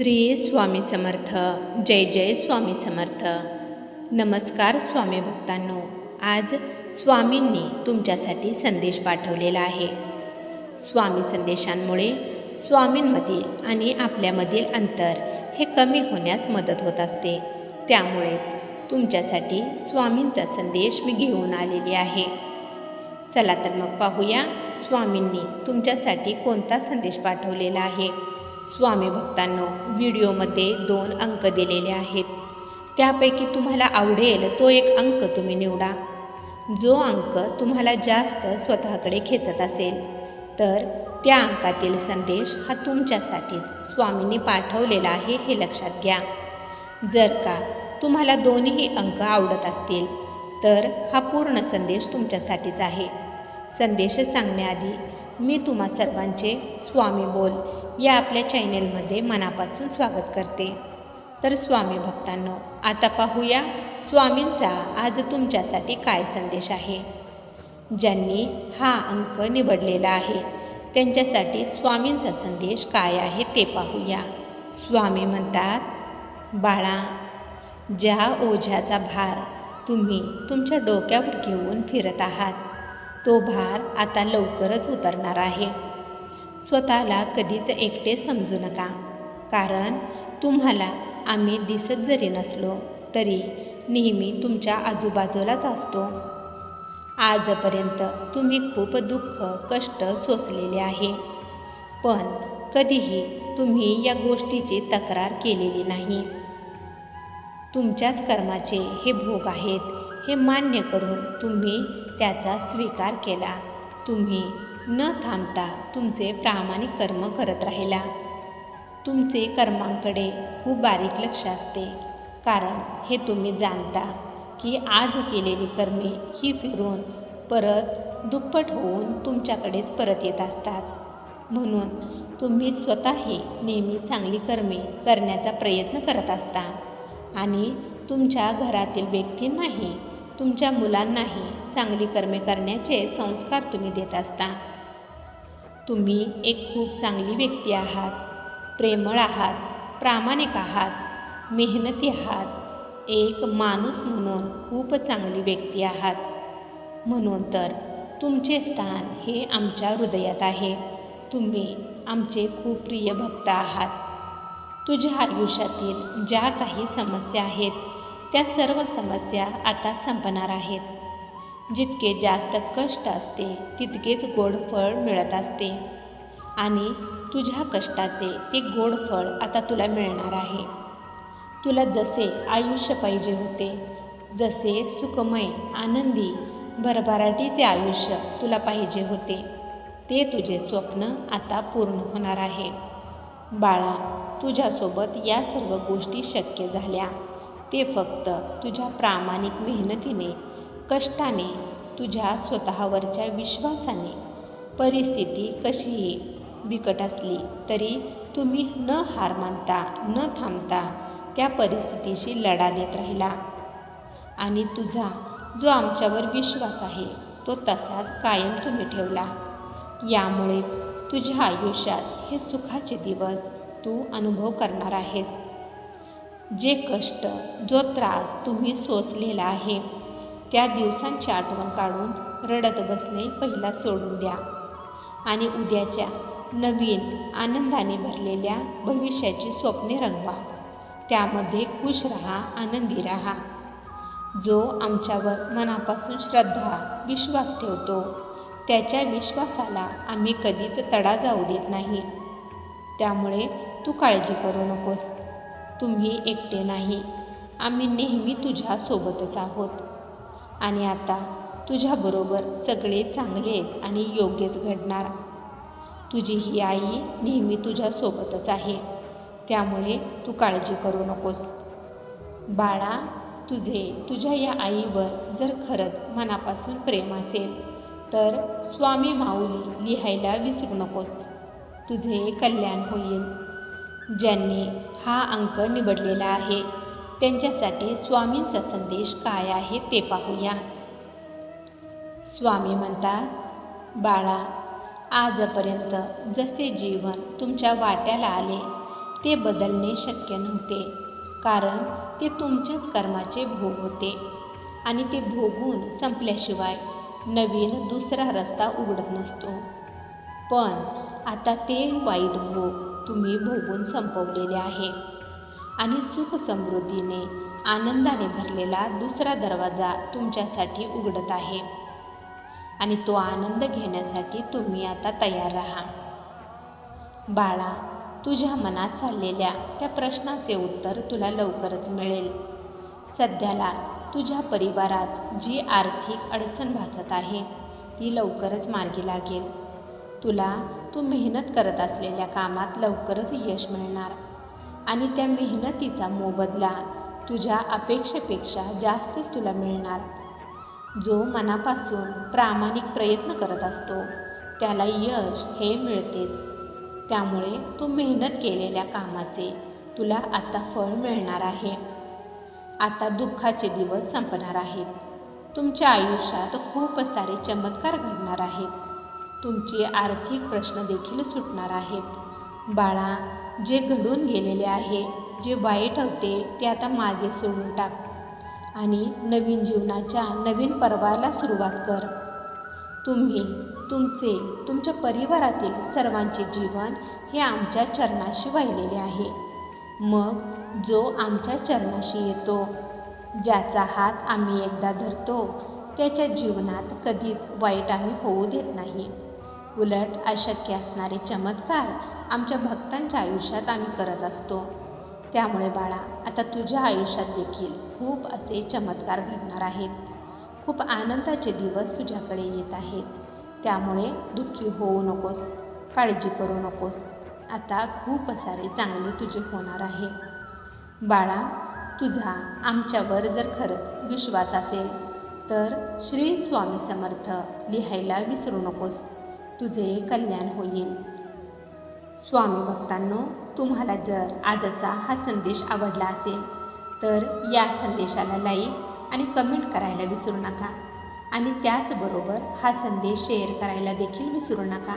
श्री स्वामी समर्थ. जय जय स्वामी समर्थ. नमस्कार स्वामी भक्तांनो. आज स्वामींनी तुमच्यासाठी संदेश पाठवलेला आहे. स्वामी संदेशांमुळे स्वामींमधील आणि आपल्यामधील अंतर हे कमी होण्यास मदत होत असते. त्यामुळेच तुमच्यासाठी स्वामींचा संदेश मी घेऊन आलेली आहे. चला तर मग पाहूया स्वामींनी तुमच्यासाठी कोणता संदेश पाठवलेला आहे. स्वामी भक्तांनो व्हिडिओमध्ये दोन अंक दिलेले आहेत. त्यापैकी तुम्हाला आवडेल तो एक अंक तुम्ही निवडा. जो अंक तुम्हाला जास्त स्वतःकडे खेचत असेल तर त्या अंकातील संदेश हा तुमच्यासाठीच स्वामींनी पाठवलेला आहे हे लक्षात घ्या. जर का तुम्हाला दोन्ही अंक आवडत असतील तर हा पूर्ण संदेश तुमच्यासाठीच आहे. संदेश सांगण्याआधी मी तुम्हा सर्वांचे स्वामी बोल. या आपल्या चॅनेलमध्ये मनापासून स्वागत करते. तर स्वामी भक्तांनो आता पाहूया स्वामींचा आज तुमच्यासाठी काय संदेश आहे. ज्यांनी हा अंक निवडलेला आहे त्यांच्यासाठी स्वामींचा संदेश काय आहे ते पाहूया. स्वामी म्हणतात बाळा ज्या ओझ्याचा भार तुम्ही तुमच्या डोक्यावर घेऊन फिरत आहात तो भार आता लवकरच उतरणार आहे. स्वतःला कधीच एकटे समजू नका. कारण तुम्हाला आम्ही दिसत जरी नसलो तरी नेहमी तुमच्या आजूबाजूलाच असतो. आजपर्यंत तुम्ही खूप दुःख कष्ट सोसलेले आहे. पण कधीही तुम्ही या गोष्टीची तक्रार केलेली नाही. तुमच्याच कर्माचे हे भोग आहेत हे मान्य करून तुम्ही त्याचा स्वीकार केला. तुम्ही न थांबता तुमचे प्रामाणिक कर्म करत राहिला. तुमचे कर्मांकडे खूप बारीक लक्ष असते. कारण हे तुम्ही जाणता की आज केलेली कर्मे ही फिरून परत दुप्पट होऊन तुमच्याकडेच परत येत असतात. म्हणून तुम्ही स्वतःही नेहमी चांगली कर्मे करण्याचा प्रयत्न करत असता. आणि तुमच्या घरातील व्यक्तींनाही तुमच्या मुलांनाही चांगली कर्मे करण्याचे संस्कार तुम्ही देत असता. तुम्ही एक खूप चांगली व्यक्ती आहात प्रेमळ आहात प्रामाणिक आहात मेहनती आहात एक माणूस म्हणून खूप चांगली व्यक्ती आहात. म्हणून तर तुमचे स्थान हे आमच्या हृदयात आहे. तुम्ही आमचे खूप प्रिय भक्त आहात. तुझ्या आयुष्यातील ज्या काही समस्या आहेत त्या सर्व समस्या आता संपणार आहेत. जितके जास्त कष्ट असते तितकेच गोड फळ मिळत असते. आणि तुझ्या कष्टाचे ते गोड फळ आता तुला मिळणार आहे. तुला जसे आयुष्य पाहिजे होते जसे सुखमय आनंदी भरभराटीचे आयुष्य तुला पाहिजे होते ते तुझे स्वप्न आता पूर्ण होणार आहे. बाळा तुझ्यासोबत या सर्व गोष्टी शक्य झाल्या. ते फक्त तुझ्या प्रामाणिक मेहनतीने कष्टाने तुझ्या स्वतःवरच्या विश्वासाने. परिस्थिती कशीही बिकट असली तरी तुम्ही न हार मानता न थांबता त्या परिस्थितीशी लढा देत राहिला. आणि तुझा जो आमच्यावर विश्वास आहे तो तसाच कायम तुम्ही ठेवला. यामुळेच तुझ्या आयुष्यात हे सुखाचे दिवस तू अनुभव करणार आहेस. जे कष्ट जो त्रास तुम्ही सोसलेला आहे त्या दिवसांची आठवण काढून रडत बसणे पहिला सोडून द्या. आणि उद्याच्या नवीन आनंदाने भरलेल्या भविष्याची स्वप्ने रंगवा. त्यामध्ये खुश राहा आनंदी राहा. जो आमच्यावर मनापासून श्रद्धा विश्वास ठेवतो त्याच्या विश्वासाला आम्ही कधीच तडा जाऊ देत नाही. त्यामुळे तू काळजी करू नकोस. तुम्ही एकटे नाही. आम्ही नेहमी तुझ्या सोबतच आहोत. आणि आता तुझ्याबरोबर सगळे चांगलेच आणि योग्यच घडणार. तुझी ही आई नेहमी तुझ्यासोबतच आहे. त्यामुळे तू काळजी करू नकोस. बाळा तुझे तुझ्या या आईवर जर खरंच मनापासून प्रेम असेल तर स्वामी माऊली लिहायला विसरू नकोस. तुझे कल्याण होईल. ज्यांनी हा अंक निवडलेला आहे त्यांच्यासाठी स्वामींचा संदेश काय आहे ते पाहूया. स्वामी म्हणतात बाळा आजपर्यंत जसे जीवन तुमच्या वाट्याला आले ते बदलणे शक्य नव्हते. कारण ते तुमच्याच कर्माचे भोग होते आणि ते भोगून संपल्याशिवाय नवीन दुसरा रस्ता उघडत नसतो. पण आता ते वाईट भोग तुम्ही भोगून संपवलेले आहे. आणि सुख समृद्धीने आनंदाने भरलेला दुसरा दरवाजा तुमच्यासाठी उघडत आहे. आणि तो आनंद घेण्यासाठी तुम्ही आता तयार राहा. बाळा तुझ्या मनात चाललेल्या त्या प्रश्नाचे उत्तर तुला लवकरच मिळेल. सध्याला तुझ्या परिवारात जी आर्थिक अडचण भासत आहे ती लवकरच मार्गी लागेल. तुला तू मेहनत करत असलेल्या कामात लवकरच यश मिळणार आणि त्या मेहनतीचा मोबदला तुझ्या अपेक्षेपेक्षा जास्तच तुला मिळणार. जो मनापासून प्रामाणिक प्रयत्न करत असतो त्याला यश हे मिळतेच. त्यामुळे तू मेहनत केलेल्या कामाचे तुला आता फळ मिळणार आहे. आता दुःखाचे दिवस संपणार आहेत. तुमच्या आयुष्यात खूप सारे चमत्कार घडणार आहेत. तुमचे आर्थिक प्रश्न देखील सुटणार आहेत. बाळा जे घडून गेलेले आहे जे वाईट होते ते आता मागे सोडून टाक. आणि नवीन जीवनाच्या नवीन पर्वाला सुरुवात कर. तुम्ही तुमचे तुमच्या परिवारातील सर्वांचे जीवन हे आमच्या चरणाशी वाहिलेले आहे. मग जो आमच्या चरणाशी येतो ज्याचा हात आम्ही एकदा धरतो त्याच्या जीवनात कधीच वाईट आम्ही होऊ देत नाही. उलट अशक्य असणारे चमत्कार आमच्या भक्तांच्या आयुष्यात आम्ही करत असतो. त्यामुळे बाळा आता तुझ्या आयुष्यात देखील खूप असे चमत्कार घडणार आहेत. खूप आनंदाचे दिवस तुझ्याकडे येत आहेत. त्यामुळे दुःखी होऊ नकोस काळजी करू नकोस. आता खूप असारे चांगले तुझे होणार आहे. बाळा तुझा आमच्यावर जर खरंच विश्वास असेल तर श्री स्वामी समर्थ लिहायला विसरू नकोस. तुझे कल्याण होईल. स्वामी भक्तांनो तुम्हाला जर आजचा हा संदेश आवडला असेल तर या संदेशाला लाईक आणि कमेंट करायला विसरू नका. आणि त्याचबरोबर हा संदेश शेअर करायला देखील विसरू नका.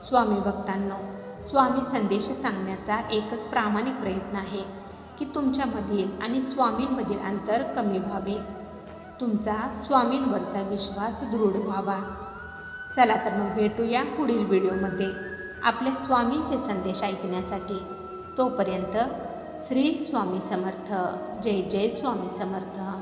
स्वामी भक्तांनो स्वामी संदेश सांगण्याचा एकच प्रामाणिक प्रयत्न आहे की तुमच्यामधील आणि स्वामींमधील अंतर कमी व्हावे. तुमचा स्वामींवरचा विश्वास दृढ व्हावा. चला तर मग भेटूया पुढील व्हिडिओमध्ये. आपल्या स्वामींचे संदेश ऐकण्यासाठी तोपर्यंत श्री स्वामी समर्थ. जय जय स्वामी समर्थ.